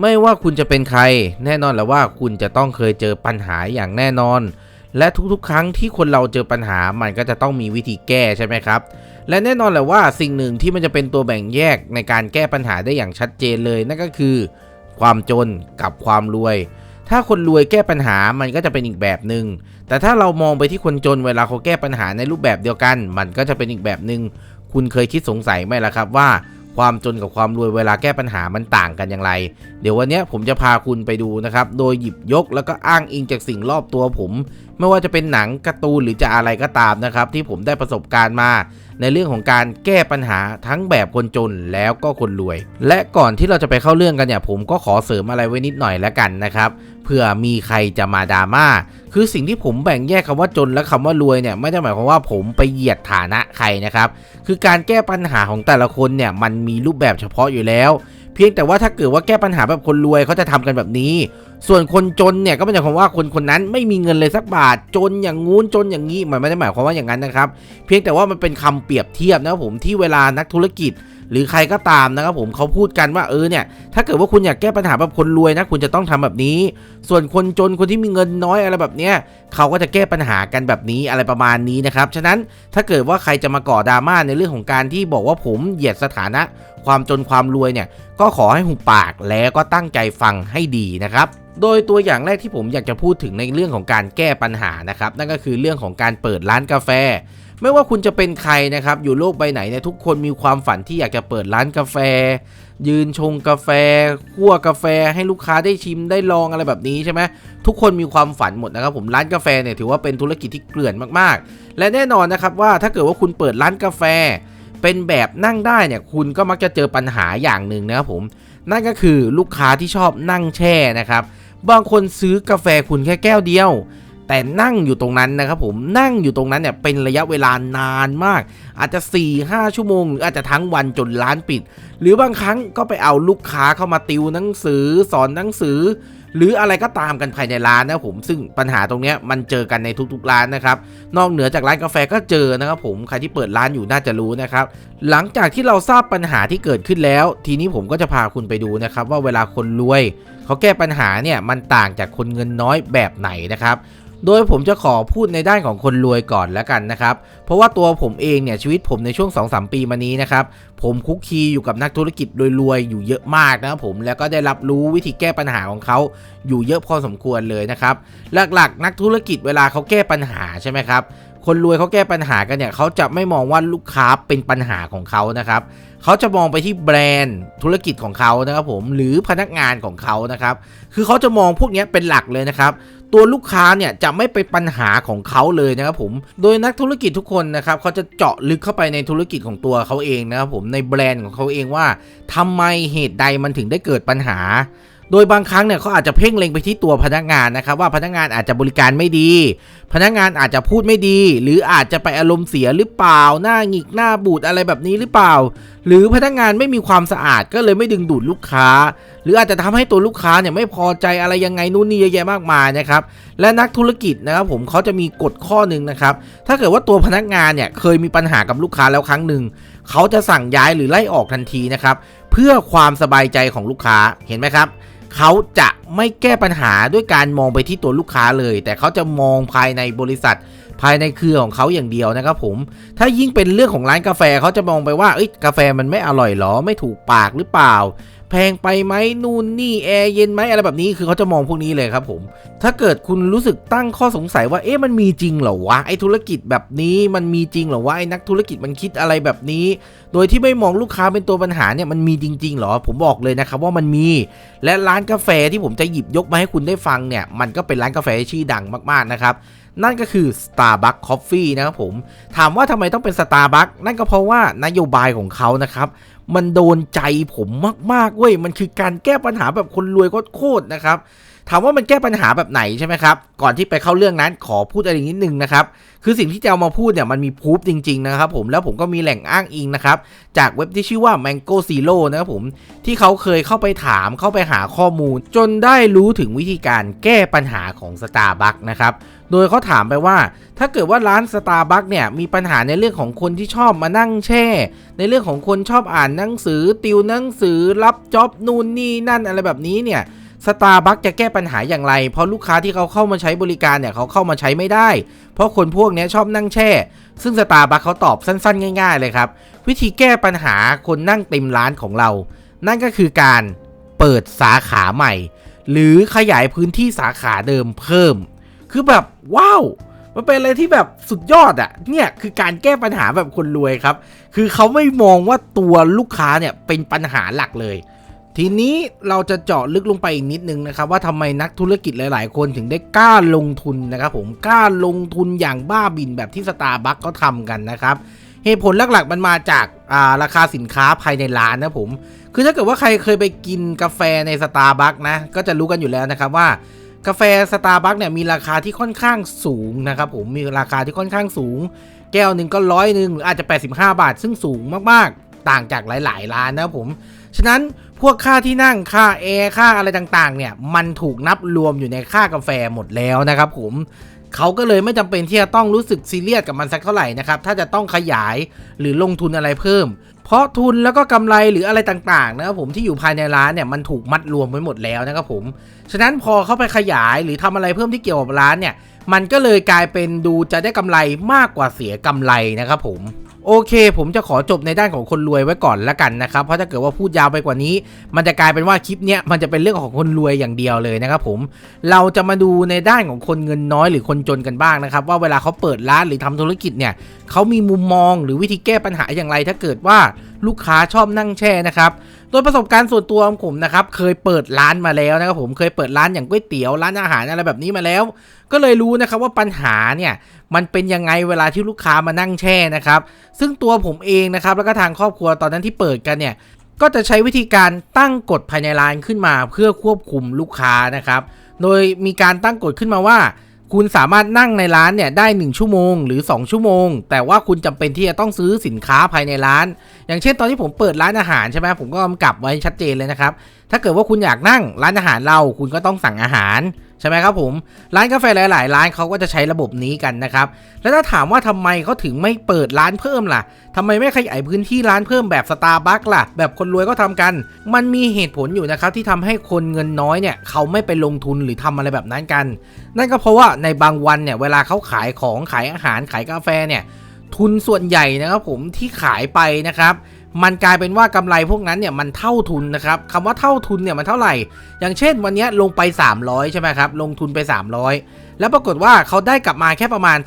ไม่ว่าคุณจะเป็นใคร แน่นอนและว่าคุณจะต้องเคยเจอปัญหาอย่างแน่นอน และทุกๆ ครั้งที่คนเราเจอปัญหามันก็จะต้องมีวิธีแก้ใช่ไหมครับ และแน่นอนแหละว่าสิ่งหนึ่งที่มันจะเป็นตัวแบ่งแยกในการแก้ปัญหาได้อย่างชัดเจนเลยนั่นก็คือ ความจนกับความรวย ถ้าคนรวยแก้ปัญหามันก็จะเป็นอีกแบบหนึ่งแต่ถ้าเรามองไปที่คนจนเวลาเขาแก้ปัญหาในรูปแบบเดียวกัน มันก็จะเป็นอีกแบบหนึ่งคุณเคยคิดสงสัยไหมล่ะครับว่า ความจนกับความรวยเวลาแก้ปัญหามันต่างกันอย่างไร เดี๋ยววันนี้ผมจะพาคุณไปดูนะครับ โดยหยิบยกแล้วก็อ้างอิงจากสิ่งรอบตัวผม ไม่ว่าจะเป็นหนังการ์ตูนหรือจะอะไรก็ตามนะครับ ที่ผมได้ประสบการณ์มา ในเรื่องของการแก้ปัญหาทั้งแบบคนจนแล้วก็คนรวย และก่อนที่เราจะไปเข้าเรื่องกันเนี่ยผมก็ขอเสริมอะไรไว้นิดหน่อยแล้วกันนะครับเผื่อมีใครจะมาดราม่าคือสิ่งที่ผมแบ่งแยกคำว่าจนและคำว่ารวยเนี่ยไม่ได้หมายความว่าผมไปเหยียดฐานะใครนะครับคือการแก้ปัญหาของแต่ละคนเนี่ยมันมีรูปแบบเฉพาะอยู่แล้ว พียงแต่ว่าถ้าเกิดว่าแก้ปัญหาแบบคนรวยเขาจะทำกันแบบนี้ ส่วนคนจนเนี่ยก็ไม่ได้หมายความว่าคนคนนั้นไม่มีเงินเลยสักบาท จนอย่างงู้นจนอย่างนี้มันไม่ได้หมายความว่าอย่างนั้นนะครับ เพียงแต่ว่ามันเป็นคำเปรียบเทียบนะผมที่เวลานักธุรกิจ หรือใครก็ตามนะครับผมเขาพูดกันว่าเออเนี่ยถ้าเกิดว่าคุณอยากแก้ปัญหาแบบคนรวยนะคุณจะต้องทำแบบนี้ ส่วนคนจนคนที่มีเงินน้อยอะไรแบบเนี้ยเขาก็จะแก้ปัญหากันแบบนี้อะไรประมาณนี้นะครับฉะนั้นถ้าเกิดว่าใครจะมาก่อดราม่าในเรื่องของการที่บอกว่าผมเหยียดสถานะความจนความรวยเนี่ย ก็ขอให้หุบปากแล้วก็ตั้งใจฟังให้ดีนะครับโดยตัวอย่างแรกที่ผมอยากจะพูดถึงในเรื่องของการแก้ปัญหานะครับ นั่นก็คือเรื่องของการเปิดร้านกาแฟ ไม่ว่าคุณจะเป็นใครนะครับ อยู่โลกใบไหนเนี่ยทุกคนมีความฝันที่อยากจะเปิดร้านกาแฟ ยืนชงกาแฟคั่วกาแฟให้ลูกค้าได้ชิมได้ลองอะไรแบบนี้ใช่ไหมทุกคนมีความฝันหมดนะครับ ผมร้านกาแฟเนี่ยถือว่าเป็นธุรกิจที่เกลื่อนมากๆ และแน่นอนนะครับว่าถ้าเกิดว่าคุณเปิดร้านกาแฟ เป็นแบบนั่งได้เนี่ยคุณก็มักจะเจอปัญหาอย่างหนึ่งนะครับผมนั่นก็คือลูกค้าที่ชอบนั่งแช่นะครับบางคนซื้อกาแฟคุณแค่แก้วเดียว แต่นั่งอยู่ตรงนั้นนะครับผมนั่งอยู่ตรงนั้นเนี่ยเป็นระยะเวลานานมาก อาจจะ 4-5 ชั่วโมง หรืออาจจะทั้งวันจนร้านปิด หรือบางครั้งก็ไปเอาลูกค้าเข้ามาติวหนังสือสอนหนังสือ หรืออะไรก็ตามกันภายในร้านนะผมซึ่งปัญหาตรงนี้มันเจอกันในทุกๆร้านนะครับนอกเหนือจากร้านกาแฟก็เจอนะครับผมใครที่เปิดร้านอยู่น่าจะรู้นะครับหลังจากที่เราทราบปัญหาที่เกิดขึ้นแล้ว ทีนี้ผมก็จะพาคุณไปดูนะครับว่าเวลาคนรวยเขาแก้ปัญหาเนี่ยมันต่างจากคนเงินน้อยแบบไหนนะครับ โดยผมจะขอพูดในด้านของคนรวยก่อนแล้วกันนะครับ เพราะว่าตัวผมเองเนี่ยชีวิตผมในช่วง 2-3 ปีมานี้นะครับ ผมคุกคีอยู่กับนักธุรกิจรวยๆอยู่เยอะมากนะครับผมแล้วก็ได้รับรู้วิธีแก้ปัญหาของเขาอยู่เยอะพอสมควรเลยนะครับ หลักๆ นักธุรกิจเวลาเขาแก้ปัญหาใช่ไหมครับคนรวยเขาแก้ปัญหากันเนี่ยเขาจะไม่มองว่าลูกค้าเป็นปัญหาของเขานะครับเขาจะมองไปที่แบรนด์ธุรกิจของเขานะครับผมหรือพนักงานของเขานะครับ คือเขาจะมองพวกนี้เป็นหลักเลยนะครับ ตัวลูกค้าเนี่ยจะไม่เป็นปัญหาของเขาเลยนะครับผม โดยนักธุรกิจทุกคนนะครับเขาจะเจาะลึกเข้าไปในธุรกิจของตัวเขาเองนะครับผมในแบรนด์ของเขาเองว่าทำไมเหตุใดมันถึงได้เกิดปัญหา โดยบางครั้งเนี่ยเขาอาจจะเพ่งเล็งไปที่ตัวพนักงานนะครับว่าพนักงานอาจจะบริการไม่ดี พนักงานอาจจะพูดไม่ดี หรืออาจจะไปอารมณ์เสียหรือเปล่า หน้าหงิกหน้าบูดอะไรแบบนี้หรือเปล่า หรือพนักงานไม่มีความสะอาดก็เลยไม่ดึงดูดลูกค้า รืออาจจะทำให้ตัวลูกค้าเนี่ยไม่พอใจอะไรยังไงนู่นนี่เยอะแยะมากมายนะครับและนักธุรกิจนะครับผมเขาจะมีกฎข้อหนึ่งนะครับถ้าเกิดว่าตัวพนักงานเนี่ยเคยมีปัญหากับลูกค้าแล้วครั้งหนึ่งเขาจะสั่งย้ายหรือไล่ออกทันทีนะครับเพื่อความสบายใจของลูกค้าเห็นไหมครับเขาจะไม่แก้ปัญหาด้วยการมองไปที่ตัวลูกค้าเลย แต่เขาจะมองภายในบริษัท ภายในเครือของเขาอย่างเดียวนะครับผมถ้ายิ่งเป็นเรื่องของร้านกาแฟเขาจะมองไปว่าเอ้ยกาแฟมันไม่อร่อยหรอไม่ถูกปากหรือเปล่า แพงไปไหมนู่นนี่แอร์เย็นไหมอะไรแบบนี้คือเขาจะมองพวกนี้เลยครับผมถ้าเกิดคุณรู้สึกตั้งข้อสงสัยว่าเอ๊ะมันมีจริงเหรอวะไอ้ธุรกิจแบบนี้มันมีจริงเหรอวะไอ้นักธุรกิจมันคิดอะไรแบบนี้ โดยที่ไม่มองลูกค้าเป็นตัวปัญหาเนี่ยมันมีจริงๆเหรอ ผมบอกเลยนะครับว่ามันมี และร้านกาแฟที่ผมจะหยิบยกมาให้คุณได้ฟังเนี่ยมันก็เป็นร้านกาแฟชื่อดังมากๆนะครับนั่นก็คือ Starbucks Coffee นะครับผม ถามว่าทำไมต้องเป็น Starbucks นั่นก็เพราะว่านโยบายของเขานะครับ มันโดนใจผมมากๆเว้ยมันคือการแก้ปัญหาแบบคนรวยโคตรๆนะครับ ถามว่ามันแก้ปัญหาแบบไหนใช่ไหมครับ ก่อนที่ไปเข้าเรื่องนั้นขอพูดอะไรนิดนึงนะครับ คือสิ่งที่จะเอามาพูดเนี่ยมันมีพูฟจริง ๆ นะครับผม แล้วผมก็มีแหล่งอ้างอิงนะครับ จากเว็บที่ชื่อว่า Mango Zero นะครับผม ที่เขาเคยเข้าไปถามเข้าไปหาข้อมูล จนได้รู้ถึงวิธีการแก้ปัญหาของ Starbucks นะครับ โดยเขาถามไปว่า ถ้าเกิดว่าร้าน Starbucks เนี่ยมีปัญหาในเรื่องของคนที่ชอบมานั่งแช่ ในเรื่องของคนชอบอ่านหนังสือติวหนังสือรับจ็อบนู่นนี่นั่นอะไรแบบนี้เนี่ย สตาร์บัคจะแก้ปัญหาอย่างไร เพราะลูกค้าที่เขาเข้ามาใช้บริการเนี่ยเขาเข้ามาใช้ไม่ได้ เพราะคนพวกนี้ชอบนั่งแช่ ซึ่งสตาร์บัคเขาตอบสั้นๆ ง่าย ๆ เลยครับ วิธีแก้ปัญหาคนนั่งเต็มร้านของเรา นั่นก็คือการเปิดสาขาใหม่ หรือขยายพื้นที่สาขาเดิมเพิ่ม คือแบบว้าวมันเป็นอะไรที่แบบสุดยอดอะ่ะ เนี่ยคือการแก้ปัญหาแบบคนรวยครับ คือเขาไม่มองว่าตัวลูกค้าเนี่ยเป็นปัญหาหลักเลย ทีนี้เราจะเจาะลึกลงไปอีกนิดนึงนะครับว่าทำไมนักธุรกิจหลาย ๆ คนถึงได้กล้าลงทุนนะครับผมกล้าลงทุนอย่างบ้าบินแบบที่สตาร์บัคเขาทำกันนะครับเหตุผลหลัก ๆ มันมาจาการาคาสินค้าภายในร้านนะผม คือถ้าเกิดว่าใครเคยไปกินกาแฟในสตาร์บัคนะก็จะรู้กันอยู่แล้วนะครับว่ากาแฟสตาร์บัคเนี่ยมีราคาที่ค่อนข้างสูงนะครับผมมีราคาที่ค่อนข้างสูง แก้วหนึ่งก็ร้อยหนึ่งหรืออาจจะ 85 บาท ซึ่งสูงมากๆ ต่างจากหลาย ๆ ร้านนะครับผม ฉะนั้นพวกค่าที่นั่งค่าแอร์ค่าอะไรต่างๆ เนี่ย มันถูกนับรวมอยู่ในค่ากาแฟหมดแล้วนะครับผมเขาก็เลยไม่จำเป็นที่จะต้องรู้สึกซีเรียสกับมันสักเท่าไหร่นะครับถ้าจะต้องขยายหรือลงทุนอะไรเพิ่ม เพราะทุนแล้วก็กำไรหรืออะไรต่างๆนะครับผมที่อยู่ภายในร้านเนี่ยมันถูกมัดรวมไว้หมดแล้วนะครับผมฉะนั้นพอเข้าไปขยายหรือทำอะไรเพิ่มที่เกี่ยวกับร้านเนี่ยมันก็เลยกลายเป็นดูจะได้กำไรมากกว่าเสียกำไรนะครับผม โอเค ผมจะขอจบในด้านของคนรวยไว้ก่อนละกันนะครับ เพราะถ้าเกิดว่าพูดยาวไปกว่านี้ มันจะกลายเป็นว่าคลิปเนี้ยมันจะเป็นเรื่องของคนรวยอย่างเดียวเลยนะครับผม เราจะมาดูในด้านของคนเงินน้อยหรือคนจนกันบ้างนะครับ ว่าเวลาเขาเปิดร้านหรือทำธุรกิจเนี่ยเขามีมุมมองหรือวิธีแก้ปัญหาอย่างไรถ้าเกิดว่า ลูกค้าชอบนั่งแช่นะครับ โดยประสบการณ์ส่วนตัวของผมนะครับ เคยเปิดร้านมาแล้วนะครับผมเคยเปิดร้านอย่างก๋วยเตี๋ยวร้านอาหารอะไรแบบนี้มาแล้ว ก็เลยรู้นะครับว่าปัญหาเนี่ยมันเป็นยังไงเวลาที่ลูกค้ามานั่งแช่นะครับ ซึ่งตัวผมเองนะครับแล้วก็ทางครอบครัวตอนนั้นที่เปิดกันเนี่ยก็จะใช้วิธีการตั้งกฎภายในร้านขึ้นมา เพื่อควบคุมลูกค้านะครับ โดยมีการตั้งกฎขึ้นมาว่า คุณสามารถนั่งในร้านเนี่ยได้ 1 ชั่วโมงหรือ 2 ชั่วโมง แต่ว่าคุณจำเป็นที่จะต้องซื้อสินค้าภายในร้าน อย่างเช่นตอนที่ผมเปิดร้านอาหารใช่ไหมผมก็กำกับไว้ชัดเจนเลยนะครับ ถ้าเกิดว่าคุณอยากนั่งร้านอาหารเราคุณก็ต้องสั่งอาหารใช่ไหมครับผมร้านกาแฟหลาย ๆ ร้านเขาก็จะใช้ระบบนี้กันนะครับ แล้วถ้าถามว่าทำไมเขาถึงไม่เปิดร้านเพิ่มล่ะทำไมไม่ขยายพื้นที่ร้านเพิ่มแบบสตาร์บัคล่ะ แบบคนรวยก็ทำกัน มันมีเหตุผลอยู่นะครับที่ทำให้คนเงินน้อยเนี่ยเขาไม่ไปลงทุนหรือทำอะไรแบบนั้นกัน นั่นก็เพราะว่าในบางวันเนี่ยเวลาเขาขายของขายอาหารขายกาแฟเนี่ยทุนส่วนใหญ่นะครับผมที่ขายไปนะครับ มันกลายเป็นว่ากำไรพวกนั้นเนี่ยมันเท่าทุนนะครับคำว่าเท่าทุนเนี่ยมันเท่าไหร่ อย่างเช่นวันนี้ลงไป 300 ใช่ไหมครับ ลงทุนไป 300 แล้วปรากฏว่าเขาได้กลับมาแค่ประมาณ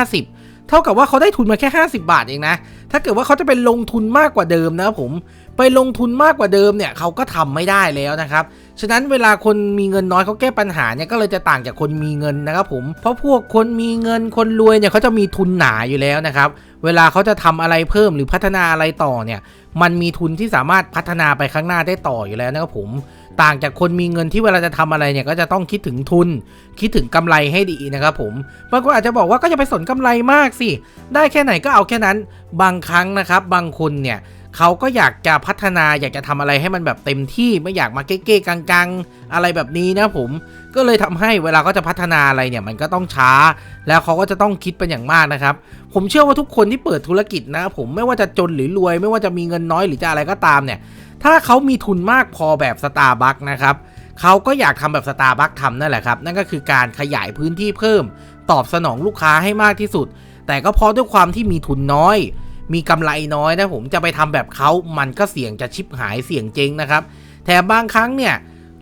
350 เท่ากับว่าเขาได้ทุนมาแค่ 50 บาทเองนะ ถ้าเกิดว่าเขาจะเป็นลงทุนมากกว่าเดิมนะครับผม ไปลงทุนมากกว่าเดิมเนี่ยเขาก็ทำไม่ได้แล้วนะครับฉะนั้นเวลาคนมีเงินน้อยเขาแก้ปัญหาเนี่ยก็เลยจะต่างจากคนมีเงินนะครับผมเพราะพวกคนมีเงินคนรวยเนี่ยเขาจะมีทุนหนาอยู่แล้วนะครับเวลาเขาจะทำอะไรเพิ่มหรือพัฒนาอะไรต่อเนี่ยมันมีทุนที่สามารถพัฒนาไปข้างหน้าได้ต่ออยู่แล้วนะครับผมต่างจากคนมีเงินที่เวลาจะทำอะไรเนี่ยก็จะต้องคิดถึงทุน คิดถึงกำไรให้ดีนะครับผมบางคนอาจจะบอกว่าก็จะไปสนกำไรมากสิได้แค่ไหนก็เอาแค่นั้นบางครั้งนะครับบางคนเนี่ย เขาก็อยากจะพัฒนาอยากจะทำอะไรให้มันแบบเต็มที่ไม่อยากมาเก้ๆกังๆ อะไรแบบนี้นะผมก็เลยทำให้เวลาเขาจะพัฒนาอะไรเนี่ยมันก็ต้องช้า แล้วเขาก็จะต้องคิดเป็นอย่างมากนะครับ ผมเชื่อว่าทุกคนที่เปิดธุรกิจนะ ผมไม่ว่าจะจนหรือรวย ไม่ว่าจะมีเงินน้อยหรือจะอะไรก็ตามเนี่ย ถ้าเขามีทุนมากพอแบบสตาร์บัคนะครับเขาก็อยากทำแบบสตาร์บัคทำนั่นแหละครับ นั่นก็คือการขยายพื้นที่เพิ่ม ตอบสนองลูกค้าให้มากที่สุด แต่ก็เพราะด้วยความที่มีทุนน้อย มีกำไรน้อยนะผมจะไปทำแบบเขามันก็เสี่ยงจะชิบหายเสี่ยงเจ๊งนะครับแถมบางครั้งเนี่ย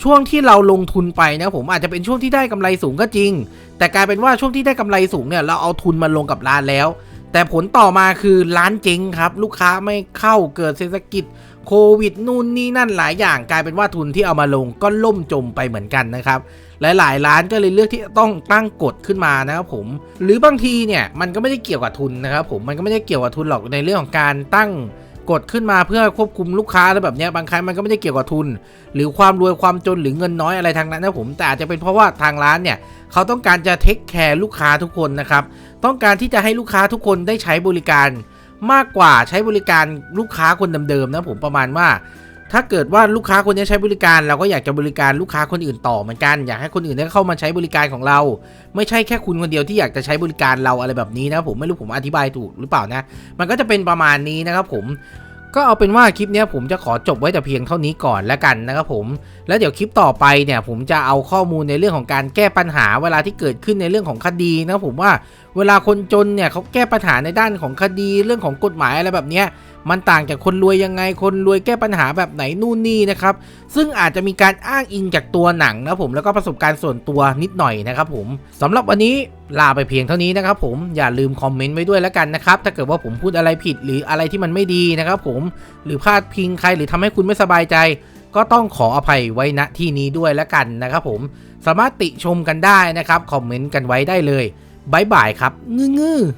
ช่วงที่เราลงทุนไปนะผมอาจจะเป็นช่วงที่ได้กำไรสูงก็จริง แต่กลายเป็นว่าช่วงที่ได้กำไรสูงเนี่ยเราเอาทุนมาลงกับร้านแล้ว แต่ผลต่อมาคือร้านเจ๊งครับ ลูกค้าไม่เข้าเกิดเศรษฐกิจโควิดนู่นนี่นั่นหลายอย่าง กลายเป็นว่าทุนที่เอามาลงก็ล่มจมไปเหมือนกันนะครับ หลาย ๆ ร้านก็เลยเลือกที่ต้องตั้งกฎขึ้นมานะครับผม หรือบางทีเนี่ยมันก็ไม่ได้เกี่ยวกับทุนนะครับผมมันก็ไม่ได้เกี่ยวกับทุนหรอกในเรื่องของการตั้งกดขึ้นมาเพื่อควบคุมลูกค้าแล้วแบบนี้บางครั้งมันก็ไม่ได้เกี่ยวกับทุน หรือความรวยความจนหรือเงินน้อยอะไรทางนั้นนะผมแต่อาจจะเป็นเพราะว่าทางร้านเนี่ยเขาต้องการจะเทคแคร์ลูกค้าทุกคนนะครับต้องการที่จะให้ลูกค้าทุกคนได้ใช้บริการมากกว่าใช้บริการลูกค้าคนเดิมๆนะผมประมาณว่า ถ้าเกิดว่าลูกค้าคนนี้ใช้บริการเราก็อยากจะบริการลูกค้าคนอื่นต่อเหมือนกัน อยากให้คนอื่นได้เข้ามาใช้บริการของเรา ไม่ใช่แค่คุณคนเดียวที่อยากจะใช้บริการเราอะไรแบบนี้นะผมไม่รู้ผมอธิบายถูกหรือเปล่านะ มันก็จะเป็นประมาณนี้นะครับผมก็เอาเป็นว่าคลิปนี้ผมจะขอจบไว้แต่เพียงเท่านี้ก่อนแล้วกันนะครับผม แล้วเดี๋ยวคลิปต่อไปเนี่ยผมจะเอาข้อมูลในเรื่องของการแก้ปัญหาเวลาที่เกิดขึ้นในเรื่องของคดีนะครับผมว่าเวลาคนจนเนี่ยเขาแก้ปัญหาในด้านของคดีเรื่องของกฎหมายอะไรแบบเนี้ย มันต่างจากคนรวยยังไง คนรวยแก้ปัญหาแบบไหนนู่นนี่นะครับ ซึ่งอาจจะมีการอ้างอิงจากตัวหนังนะผมแล้วก็ประสบการณ์ส่วนตัวนิดหน่อยนะครับผมสำหรับวันนี้ลาไปเพียงเท่านี้นะครับผมอย่าลืมคอมเมนต์ไว้ด้วยแล้วกันนะครับ ถ้าเกิดว่าผมพูดอะไรผิดหรืออะไรที่มันไม่ดีนะครับผมหรือพลาดพิงใครหรือทำให้คุณไม่สบายใจ ก็ต้องขออภัยไว้ณที่นี้ด้วยแล้วกันนะครับผมสามารถติชมกันได้นะครับคอมเมนต์กันไว้ได้เลยบายบายครับ งื้อ